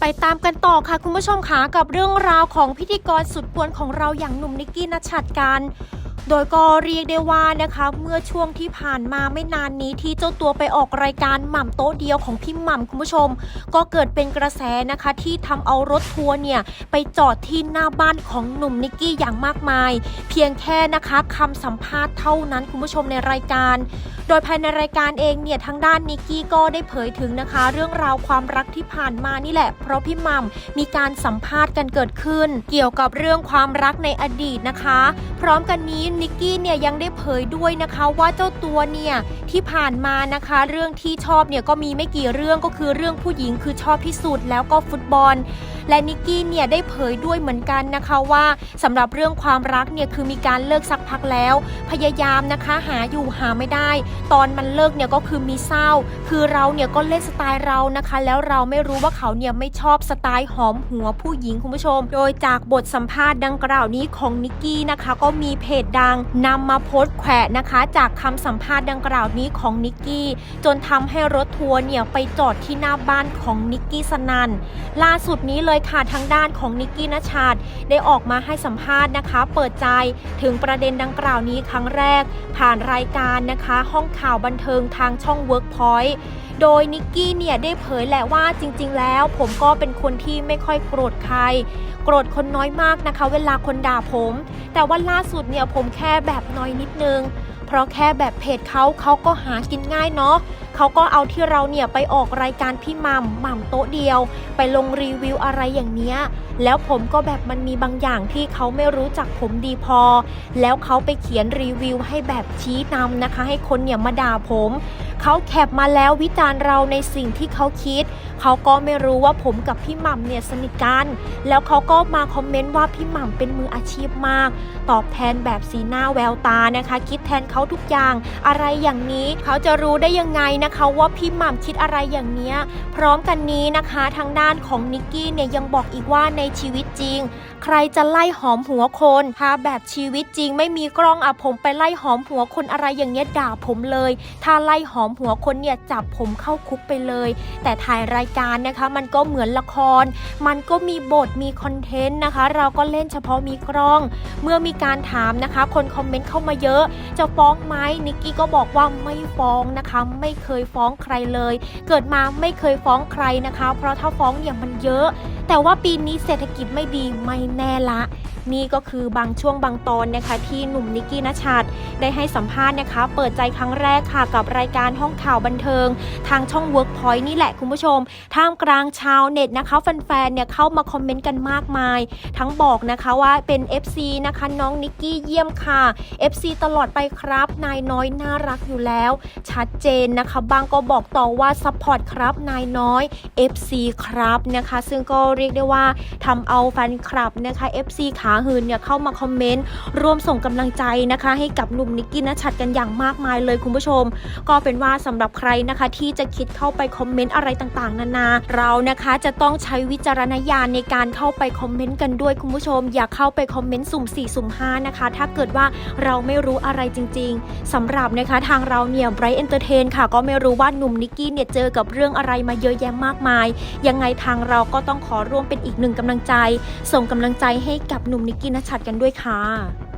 ไปตามกันต่อค่ะคุณผู้ชมคะกับเรื่องราวของพิธีกรสุดกวนของเราอย่างหนุ่มนิกกี้นัชัดการ โดยก็เรียกได้ว่านะคะเมื่อช่วงที่ผ่านมาไม่นานนี้ที่เจ้าตัวไปออกรายการหม่ำโต๊ะเดียวของพี่หม่ำคุณผู้ชม ก็เกิดเป็นกระแสนะคะที่ทำเอารถทัวร์เนี่ยไปจอดที่หน้าบ้านของหนุ่มนิกกี้อย่างมากมาย เพียงแค่นะคะคำสัมภาษณ์เท่านั้นคุณผู้ชมในรายการ โดยภายในรายการเองเนี่ยทางด้านนิกกี้ก็ได้เผยถึงนะคะ เรื่องราวความรักที่ผ่านมานี่แหละ เพราะพี่หมัมมีการสัมภาษณ์กันเกิดขึ้น เกี่ยวกับเรื่องความรักในอดีตนะคะ พร้อมกันนี้นิกกี้เนี่ยยังได้เผยด้วยนะคะว่าเจ้าตัวเนี่ยที่ผ่านมานะคะ เรื่องที่ชอบเนี่ยก็มีไม่กี่เรื่องก็คือเรื่องผู้หญิงคือชอบที่สุดแล้วก็ฟุตบอล และนิกกี้เนี่ยได้เผยด้วยเหมือนกันนะคะว่าสำหรับเรื่องความรักเนี่ยคือมีการเลิกสักพักแล้ว พยายามนะคะหาอยู่หาไม่ได้ ตอนมันเลิกเนี่ยก็คือมีเศร้า คือเราเนี่ยก็เล่นสไตล์เรานะคะ แล้วเราไม่รู้ว่าเขาเนี่ยไม่ชอบสไตล์หอมหัวผู้หญิงคุณผู้ชม โดยจากบทสัมภาษณ์ดังกล่าวนี้ของนิกกี้นะคะ ก็มีเพจดังนำมาโพสต์แขวะนะคะ จากคำสัมภาษณ์ดังกล่าวนี้ของนิกกี้ จนทำให้รถทัวร์เนี่ยไปจอดที่หน้าบ้านของนิกกี้สนันล่าสุดนี้เลยค่ะทางด้านของนิกกี้นชชาดได้ออกมาให้สัมภาษณ์นะคะ เปิดใจถึงประเด็นดังกล่าวนี้ครั้งแรก ผ่านรายการนะคะ ห้องข่าวบันเทิงทางช่อง Workpoint โดยนิกกี้เนี่ยได้เผยแหละว่าจริง ๆ แล้วผมก็เป็นคนที่ไม่ค่อยโกรธใคร โกรธคนน้อยมากนะคะ เวลาคนด่าผมแต่ว่าล่าสุดเนี่ยผมแค่แบบน้อยนิดนึง เพราะแค่แบบเพจเขาเขาก็หากินง่ายเนาะเขาก็เอาที่เราเนี่ยไปออกรายการพี่มัมม่ำโต๊ะเดียว ไปลงรีวิวอะไรอย่างเนี้ยแล้วผมก็แบบมันมีบางอย่างที่เขาไม่รู้จักผมดีพอ แล้วเขาไปเขียนรีวิวให้แบบชี้นำนะคะ ให้คนเนี่ยมาด่าผมเขาแคปมาแล้ววิจารณ์เราในสิ่งที่เขาคิด เขาก็ไม่รู้ว่าผมกับพี่หม่ำเนี่ยสนิทกัน แล้วเขาก็มาคอมเมนต์ว่าพี่หม่ำเป็นมืออาชีพมาก ตอบแทนแบบสีหน้าแววตานะคะ คิดแทนเขาทุกอย่าง อะไรอย่างนี้เขาจะรู้ได้ยังไงนะคะว่าพี่หม่ำคิดอะไรอย่างเนี้ย พร้อมกันนี้นะคะทางด้านของนิกกี้เนี่ยยังบอกอีกว่าในชีวิตจริง ใครจะไล่หอมหัวคนถ้าแบบชีวิตจริง ไม่มีกล้องอะผมไปไล่หอมหัวคนอะไรอย่างเงี้ยด่าผมเลย ถ้าไล่หอมหัวคนเนี่ยจับผมเข้าคุกไปเลย แต่ถ่ายรายการนะคะ มันก็เหมือนละคร มันก็มีบทมีคอนเทนต์นะคะ เราก็เล่นเฉพาะมีกล้อง เมื่อมีการถามนะคะ คนคอมเมนต์เข้ามาเยอะ จะฟ้องไหมนิกกี้ก็บอกว่าไม่ฟ้องนะคะ ไม่เคคยฟ้องใครเลย เกิดมาไม่เคยฟ้องใครนะคะ เพราะถ้าฟ้องเนี่ยมันเยอะ แต่ว่าปีนี้เศรษฐกิจไม่ดีไม่แน่ละ นี่ก็คือบางช่วงบางตอนนะคะที่หนุ่มนิกกี้นชัดได้ให้สัมภาษณ์นะคะ เปิดใจครั้งแรกค่ะกับรายการห้องข่าวบันเทิง ทางช่อง Workpoint นี่แหละคุณผู้ชม ท่ามกลางชาวเน็ตนะคะแฟนๆเนี่ยเข้ามาคอมเมนต์กันมากมาย ทั้งบอกนะคะว่าเป็น FC นะคะน้องนิกกี้เยี่ยมค่ะ FC ตลอดไปครับ นายน้อยน่ารักอยู่แล้ว ชัดเจนนะคะบางก็บอกต่อว่าซัพพอร์ตครับนายน้อย FC ครับนะคะ ซึ่งก็เรียกได้ว่าทำเอาแฟนคลับนะคะ FC ขาหืนเนี่ยเข้ามาคอมเมนต์ร่วมส่งกำลังใจนะคะ ให้กับหนุ่มนิกกี้นชชัดกันอย่างมากมายเลยคุณผู้ชม ก็เป็นว่าสำหรับใครนะคะที่จะคิดเข้าไปคอมเมนต์อะไรต่างๆ นานา เรานะคะจะต้องใช้วิจารณญาณในการเข้าไปคอมเมนต์กันด้วยคุณผู้ชม อย่าเข้าไปคอมเมนต์สุ่ม4สุ่ม5นะคะ ถ้าเกิดว่าเราไม่รู้อะไรจริง ๆสำหรับนะคะทางเราเนี่ย Bright Entertain ค่ะ ก็ไม่รู้ว่าหนุ่มนิกกี้เนี่ยเจอกับเรื่องอะไรมาเยอะแยะมากมาย ยังไงทางเราก็ต้องขอร่วมเป็นอีกหนึ่งกำลังใจ ส่งกำลังใจให้กับหนุ่มนิกกี้นชชัดกันด้วยค่ะ